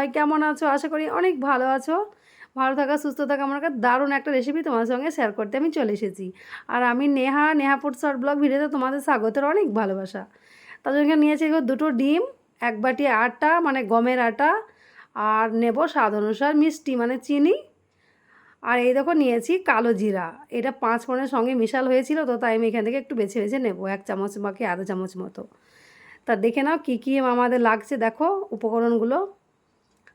সবাই কেমন আছো? আশা করি অনেক ভালো আছো। ভালো থাকা, সুস্থ থাকা, আমার কাছে দারুণ একটা রেসিপি তোমার সঙ্গে শেয়ার করতে আমি চলে এসেছি। আর আমি Neha Neha food short vlog ভিডিওতে তোমাদের স্বাগতের অনেক ভালোবাসা। তার জন্য নিয়েছি দুটো ডিম, এক বাটি আটা মানে গমের আটা, আর নেব স্বাদ অনুসার মিষ্টি মানে চিনি। আর এই দেখো নিয়েছি কালো জিরা। এটা পাঁচ ফোড়নের সঙ্গে মিশাল হয়েছিল, তো তাই আমি এখান থেকে একটু বেছে বেছে নেব, এক চামচ বাকি আধা চামচ মতো। তা দেখে নাও কী কী আমাদের লাগছে, দেখো উপকরণগুলো।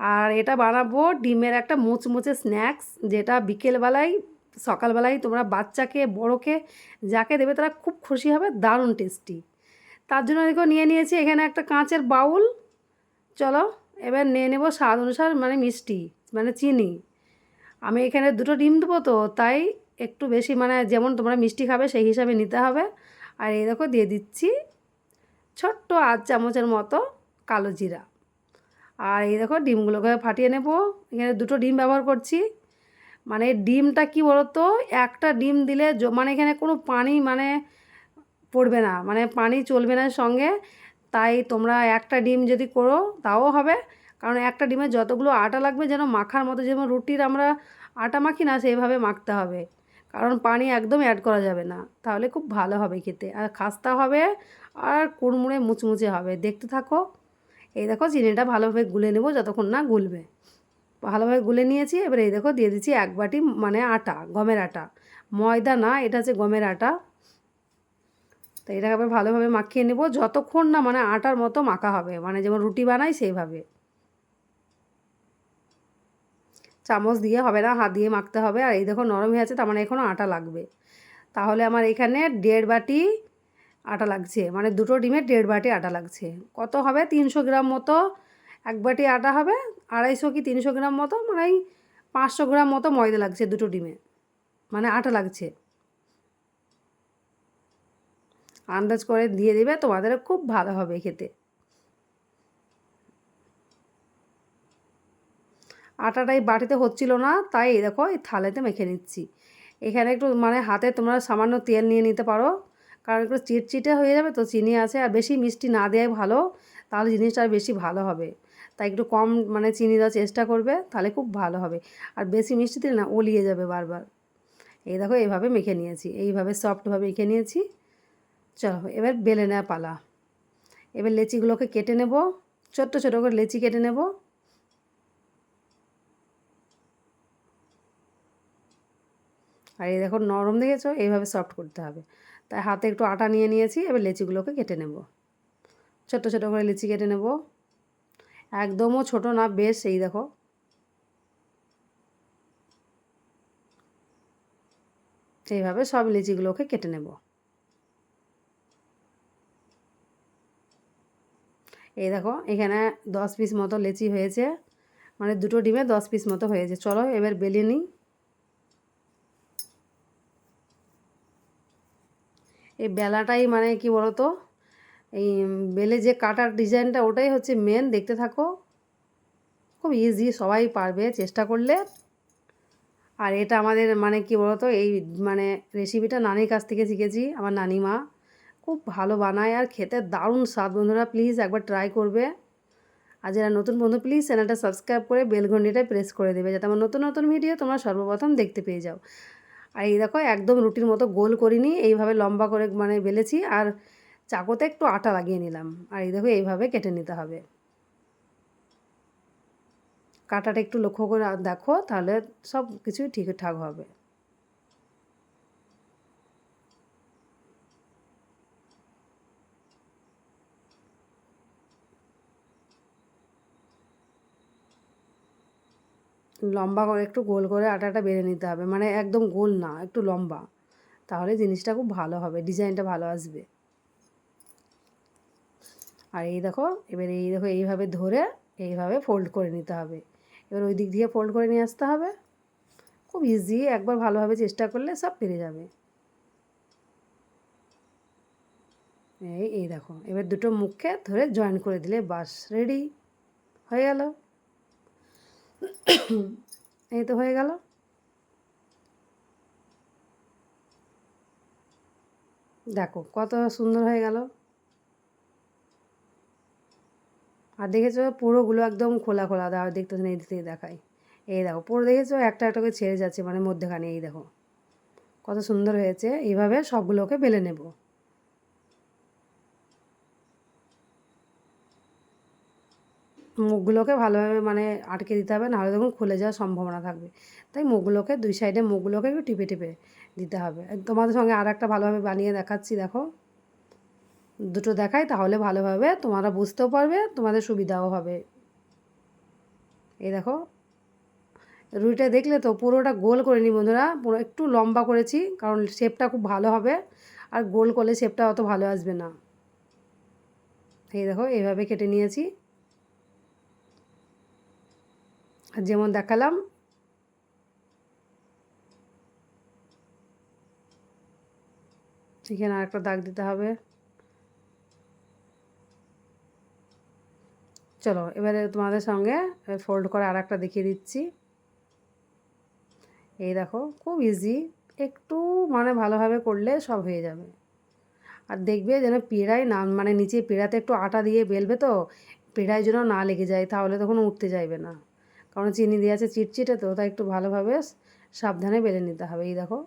আর এটা বানাবো ডিমের একটা মুচমুচে স্ন্যাক্স, যেটা বিকেলবেলায়, সকালবেলায় তোমরা বাচ্চাকে, বড়োকে যাকে দেবে তারা খুব খুশি হবে, দারুণ টেস্টি। তার জন্য দেখো নিয়ে নিয়েছি এখানে একটা কাঁচের বাউল। চলো এবার নিয়ে নেব স্বাদ অনুসার মানে মিষ্টি মানে চিনি। আমি এখানে দুটো ডিম দেবো তো, তাই একটু বেশি মানে যেমন তোমরা মিষ্টি খাবে সেই হিসাবে নিতে হবে। আর এই দেখো দিয়ে দিচ্ছি ছোট্ট আধ চামচের মতো কালো জিরা। আর এই দেখো ডিমগুলোকে ফাটিয়ে নেব। এখানে দুটো ডিম ব্যবহার করছি। মানে ডিমটা কি বলতো? একটা ডিম দিলে মানে এখানে কোনো পানি মানে পড়বে না মানে পানি চলবে না সঙ্গে। তাই তোমরা একটা ডিম যদি করো তাও হবে। কারণ একটা ডিমে যতগুলো আটা লাগবে যেন মাখার মতো, যেমন রুটির আমরা আটা মাখি না, সেইভাবে মাখতে হবে। কারণ পানি একদম অ্যাড করা যাবে না। তাহলে খুব ভালো হবে খেতে। আর খাস্তা হবে, আর কুড়মুড়ে মুচমুচে হবে। দেখতে থাকো। এই দেখো চিনিটা ভালোভাবে গুলে নেব, যতক্ষণ না গুলবে। ভালোভাবে গুলে নিয়েছি, এবার এই দেখো দিয়ে দিচ্ছি এক বাটি মানে আটা, গমের আটা। ময়দা না, এটা হচ্ছে গমের আটা। তো এটাকে আবার ভালোভাবে মাখিয়ে নেব, যতক্ষণ না মানে আটার মতো মাখা হবে মানে যেমন রুটি বানাই সেইভাবে। চামচ দিয়ে হবে না, হাত দিয়ে মাখতে হবে, আর এই দেখো নরম হয়ে আছে, তার মানে এখনও আটা লাগবে। তাহলে আমার এখানে দেড় বাটি আটা লাগছে। মানে দুটো ডিমে দেড় বাটি আটা লাগছে। কত হবে? তিনশো গ্রাম মতো এক বাটি আটা হবে। আড়াইশো কি তিনশো গ্রাম মতো? মানে পাঁচশো গ্রাম মতো ময়দা লাগছে দুটো ডিমে। মানে আটা লাগছে। আন্দাজ করে দিয়ে দেবে, তোমাদের খুব ভালো হবে খেতে। আটাটাই বাটিতে হচ্ছিল না, তাই দেখো এই থালেতে মেখে নিচ্ছি। এখানে একটু মানে হাতে তোমরা সামান্য তেল নিয়ে নিতে পারো। কারণ একটু চিটচিটে হয়ে যাবে তো চিনি আছে আর বেশি মিষ্টি না দেয় ভালো, তাহলে জিনিসটা আর বেশি ভালো হবে। তাই একটু কম মানে চিনি দেওয়ার চেষ্টা করবে, তাহলে খুব ভালো হবে। আর বেশি মিষ্টি দিলে না ওলিয়ে যাবে বারবার। এই দেখো এইভাবে মেখে নিয়েছি, এইভাবে সফটভাবে মেখে নিয়েছি। চলো এবার বেলে নেওয়া পালা। এবার লেচিগুলোকে কেটে নেব, ছোট্ট ছোটো করে লেচি কেটে নেব। আর এই দেখো নরম দেখেছ, এইভাবে সফট করতে হবে। তাই হাতে একটু আটা নিয়ে নিয়েছি, এবার লেচিগুলোকে কেটে নেব। ছোট ছোট করে লিচি কেটে নেব। একদমও ছোট না, বেশ এই দেখো। এইভাবে সব লিচিগুলোকে কেটে নেব। এই দেখো, এখানে দশ পিস মতো লেচি হয়েছে। মানে দুটো ডিমে দশ পিস মতো হয়েছে। চলো এবার বেলে নিই। এই বেলাটাই মানে কি বলতো? এই বেলে যে কাটার ডিজাইনটা ওটাই হচ্ছে মেন দেখতে থাকো। খুব ইজি সবাই পারবে চেষ্টা করলে। আর এটা আমাদের মানে কি বলতো, এই মানে রেসিপিটা নানির কাছ থেকে শিখেছি, আমার নানিমা। খুব ভালো বানায় আর খেতে দারুণ স্বাদ। বন্ধুরা প্লিজ একবার ট্রাই করবে। আর যারা নতুন বন্ধু প্লিজ চ্যানেলটা সাবস্ক্রাইব করে বেলঘন্ডিটায় প্রেস করে দেবে, যাতে আমার নতুন নতুন ভিডিও তোমরা সর্বপ্রথম দেখতে পেয়ে যাও। আর এই দেখো, একদম রুটির মতো গোল করিনি, এইভাবে লম্বা করে মানে বেলেছি, আর চাকোতে একটু আটা লাগিয়ে নিলাম। আর এই দেখো, এইভাবে কেটে নিতে হবে। কাটাটা একটু লক্ষ্য করে দেখো, তাহলে সব কিছুই ঠিকঠাক হবে। লম্বা করে একটু গোল করে আটাটা বেড়ে নিতে হবে। মানে একদম গোল না, একটু লম্বা। তাহলে জিনিসটা খুব ভালো হবে, ডিজাইনটা ভালো আসবে। আর এই দেখো, এবার এই দেখো, এইভাবে ধরে এইভাবে ফোল্ড করে নিতে হবে। এবার ওই দিক দিয়ে ফোল্ড করে নিয়ে আসতে হবে। খুব ইজি একবার ভালোভাবে চেষ্টা করলে সব পেরে যাবে। এই এই দেখো, এবার দুটো মুখকে ধরে জয়েন করে দিলে বাস রেডি হয়ে গেল। এই তো হয়ে গেল। দেখো কত সুন্দর হয়ে গেল। আর দেখেছ পুরোগুলো একদম খোলা খোলা, দাও দেখতে এই দিক দেখাই। এই দেখো, পুরো দেখেছ? একটা একটা করে ছেড়ে যাচ্ছে মানে মধ্যেখানে, এই দেখো। কত সুন্দর হয়েছে, এইভাবে সবগুলোকে বেলে নেব। মুখগুলোকে ভালোভাবে মানে আটকে দিতে হবে, নাহলে তখন খুলে যাওয়ার সম্ভাবনা থাকবে। তাই মুখগুলোকে দুই সাইডে মুখগুলোকে একটু টিপে টিপে দিতে হবে। তোমাদের সঙ্গে আর একটা ভালোভাবে বানিয়ে দেখাচ্ছি, দেখো। দুটো দেখাই, তাহলে ভালোভাবে তোমরা বুঝতেও পারবে, তোমাদের সুবিধাও হবে। এই দেখো রুটিটা দেখলে তো পুরোটা গোল করে নি বন্ধুরা, পুরো একটু লম্বা করেছি, কারণ শেপটা খুব ভালো হবে, আর গোল করলে শেপটা অত ভালো আসবে না। এই দেখো, এইভাবে কেটে নিয়েছি আর যেমন দেখালাম। এখানে আর একটা দাগ দিতে হবে। চলো, এবারে তোমাদের সঙ্গে ফোল্ড করে আর একটা দেখিয়ে দিচ্ছি। এই দেখো, খুব ইজি একটু মানে ভালোভাবে করলে সব হয়ে যাবে। আর দেখবে যেন পেড়ায় না মানে নিচে পেড়াতে একটু আটা দিয়ে বেলবে তো, পেড়ায় যেন না লেগে যায়, তাহলে তখন উঠতে যাইবে না। কারণ চিনি দিয়ে আছে চিটচিটে তো, তাই একটু ভালোভাবে সাবধানে বেলে নিতে হবে। এই দেখো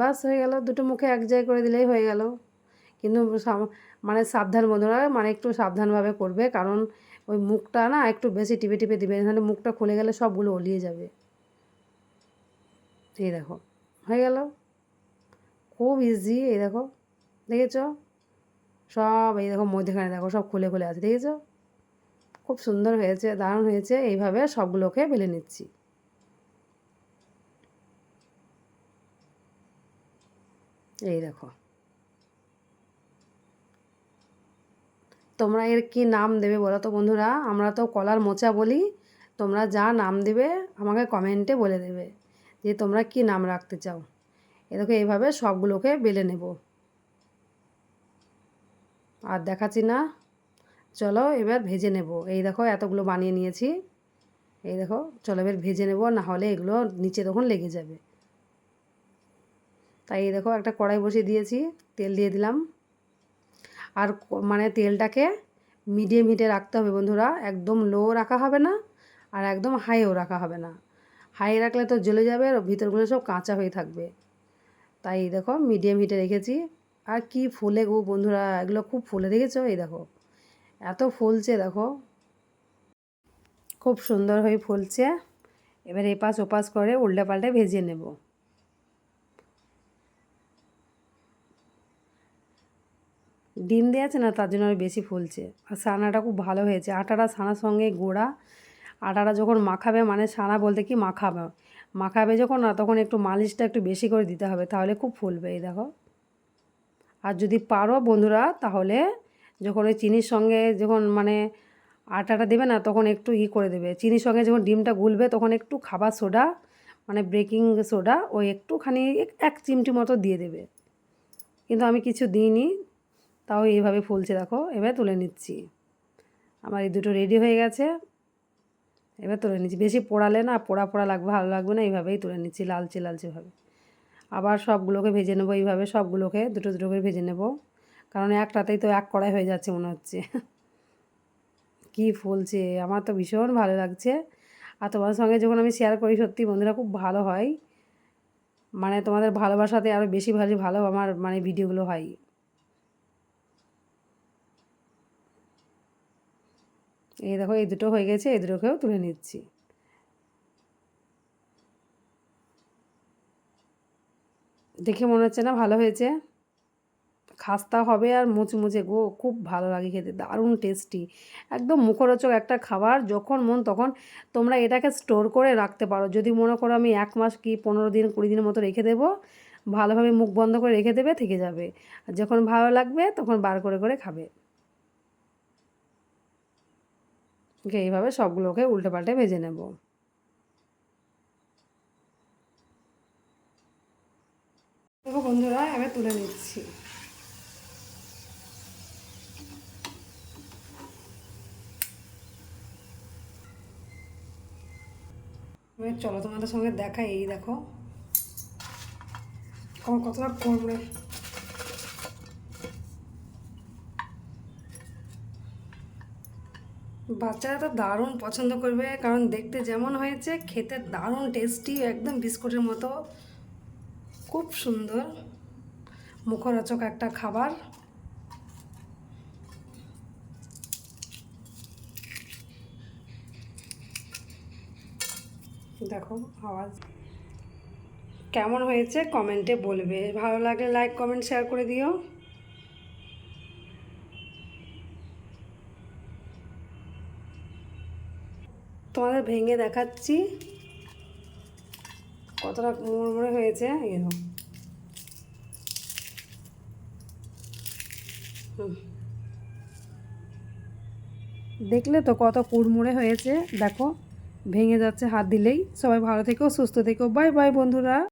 বাস হয়ে গেল, দুটো মুখে এক জায়গায় করে দিলেই হয়ে গেল। কিন্তু মানে সাবধান বন্ধুরা মানে একটু সাবধানভাবে করবে, কারণ ওই মুখটা না একটু বেশি টিপে টিপে দিবে, এখানে মুখটা খুলে গেলে সবগুলো অলিয়ে যাবে। এই দেখো, হয়ে গেল। খুব ইজি এই দেখো, দেখেছ? সব এই দেখো মধ্যেখানে দেখো, সব খুলে খুলে আছে, দেখেছ? খুব সুন্দর হয়েছে, দারুণ হয়েছে, এইভাবে সবগুলোকে বেলে নিচ্ছি। এই দেখো। তোমরা এর কি নাম দেবে বলো তো বন্ধুরা? আমরা তো কলার মোচা বলি। তোমরা যা নাম দেবে আমাকে কমেন্টে বলে দেবে যে তোমরা কি নাম রাখতে চাও। এ দেখো, এইভাবে সবগুলোকে বেলে নেব। আর দেখাচ্ছি না। চলো এবার ভেজে নেব। এই দেখো এতগুলো বানিয়ে নিয়েছি। এই দেখো, চলো এবার ভেজে নেব, না হলে এগুলো নিচে তখন লেগে যাবে। তাই এই দেখো একটা কড়াই বসিয়ে দিয়েছি, তেল দিয়ে দিলাম। আর মানে তেলটাকে মিডিয়াম হিটে রাখতে হবে বন্ধুরা, একদম লো রাখা হবে না আর একদম হাইও রাখা হবে না। হাই রাখলে তো জ্বলে যাবে আর ভিতরগুলো সব কাঁচা হয়ে থাকবে। তাই দেখো মিডিয়াম হিটে রেখেছি। আর কি ফুলে গো বন্ধুরা, এগুলো খুব ফুলে দেখেছ? এই দেখো। এত ফুলছে, দেখো। খুব সুন্দর হয়ে ফুলছে। এবার এপাশ ওপাশ করে উল্টে পাল্টে ভেজে নেব। ডিম দিয়ে আছে না, তার জন্য আর বেশি ফুলছে। আর ছানাটা খুব ভালো হয়েছে। আটাটা ছানার সঙ্গে গোড়া। আটাটা যখন মাখাবে মানে ছানা বলতে কি মাখাবে? মাখাবে যখন না, তখন একটু মালিশটা একটু বেশি করে দিতে হবে, তাহলে খুব ফুলবে, এই দেখো। আর যদি পারো বন্ধুরা, তাহলে যখন ওই চিনির সঙ্গে যখন মানে আটাটা দেবে না, তখন একটু ই করে দেবে। চিনির সঙ্গে যখন ডিমটা গুলবে, তখন একটু খাবার সোডা মানে বেকিং সোডা, ওই একটুখানি এক চিমটি মতো দিয়ে দেবে। কিন্তু আমি কিছু দিইনি, তাও এইভাবে ফুলছে দেখো। এবার তুলে নিচ্ছি। আমার এই দুটো রেডি হয়ে গেছে। এবার তুলে নিচ্ছি। বেশি পোড়ালে না, পোড়া পোড়া লাগবে, ভালো লাগবে না, এইভাবেই তুলে নিচ্ছি, লালচে, লালচেভাবে। আবার সবগুলোকে ভেজে নেব, এইভাবে সবগুলোকে, দুটো দুটো করে ভেজে নেব। কারণ একটাতেই তো এক কড়াই হয়ে যাচ্ছে মনে হচ্ছে। কি ফুলছে, আমার তো ভীষণ ভালো লাগছে। আর তোমার সঙ্গে যখন আমি শেয়ার করি, সত্যি বন্ধুরা খুব ভালো হয়। মানে তোমাদের ভালোবাসাতে আরও বেশি ভালো ভালো আমার মানে ভিডিওগুলো হয়। এই দেখো, এই দুটো হয়ে গেছে, এই দুটোকেও তুলে নিচ্ছি। দেখে মনে হচ্ছে না ভালো হয়েছে। খাস্তা হবে আর মুচমুচে গো, খুব ভালো লাগে খেতে, দারুণ টেস্টি একদম মুখরোচক একটা খাবার, যখন মন তখন তোমরা এটাকে স্টোর করে রাখতে পারো। যদি মনে করো আমি এক মাস কি পনেরো দিন, কুড়ি দিনের মতো রেখে দেবো, ভালোভাবে মুখ বন্ধ করে রেখে দেবে, থেকে যাবে। আর যখন ভালো লাগবে, তখন বার করে করে খাবে। এইভাবে সবগুলোকে উল্টে পাল্টে ভেজে নেব। বন্ধুরা, এবার তুলে নিচ্ছি। চলো তোমাদের সঙ্গে দেখা এই দেখো। আমার কতটা কমবে বাচ্চারা তো দারুণ পছন্দ করবে, কারণ দেখতে যেমন হয়েছে, খেতে দারুণ টেস্টি একদম বিস্কুটের মতো। খুব সুন্দর। মুখরোচক একটা খাবার। দেখো, আওয়াজ। কেমন হয়েছে কমেন্টে বলবে। ভালো লাগলে লাইক কমেন্ট শেয়ার করে দিও। তোমাদের ভেঙে দেখাচ্ছি। কতটা মুড়মুড়ে হয়েছে হুম। দেখলে তো কত কুড়মুড়ে হয়েছে, দেখো। ভেঙে যাচ্ছে হাত দিলেই। সবাই ভালো থেকো সুস্থ থেকো। বাই বাই বন্ধুরা।